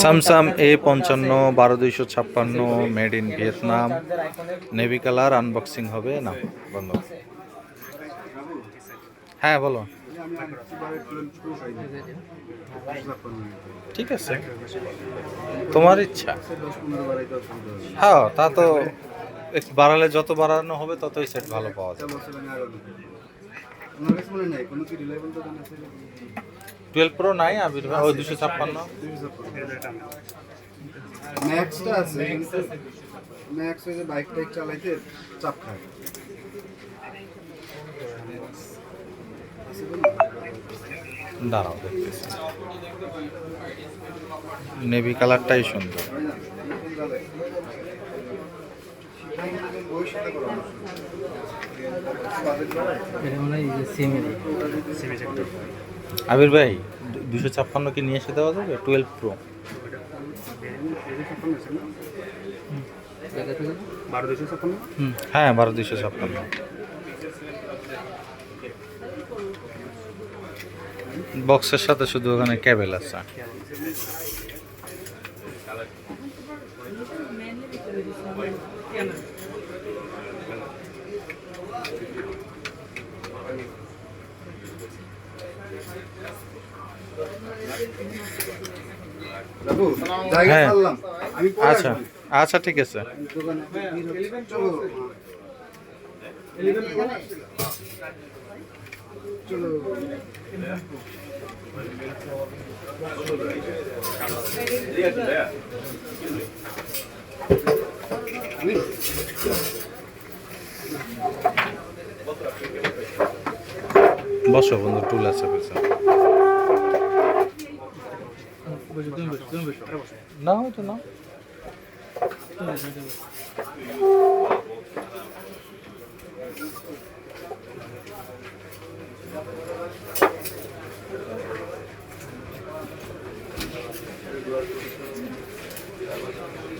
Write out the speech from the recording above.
Samsung A পঞ্চান্ন, বারো দুইশো ছাপ্পান্ন, made in Vietnam. Navy colour, unboxing হবে। না, বন্ধ। হ্যাঁ বলো। ঠিক আছে। তোমার ইচ্ছা। হ্যাঁ তা তো বাড়ালে যত বাড়ানো হবে, ততই সেট ভালো পাওয়া যাবে। টুয়েলভ প্রো নাই? আবির ভাই ওই দুশো ছাপ্পান্ন। ম্যাক্সটা আছে ম্যাক্স ওই যে বাইক টাইক চালাইতে চাপ খায়। দাঁড়াও দেখতেছি। নেভি কালারটাই সুন্দর। আবির ভাই, দুশো ছাপ্পান্ন কি নিয়ে এসে দেওয়া যাবে? টুয়েলভ প্রো হ্যাঁ বারো দুশো ছাপ্পান্ন। বক্সের সাথে শুধু ওখানে ক্যাবেল আছে। বাবু জায়গা হ্যাঁ। আচ্ছা। আচ্ছা ঠিক আছে। চলো। বসো বন্ধু টুল আছে পেছনে না হয়তো না।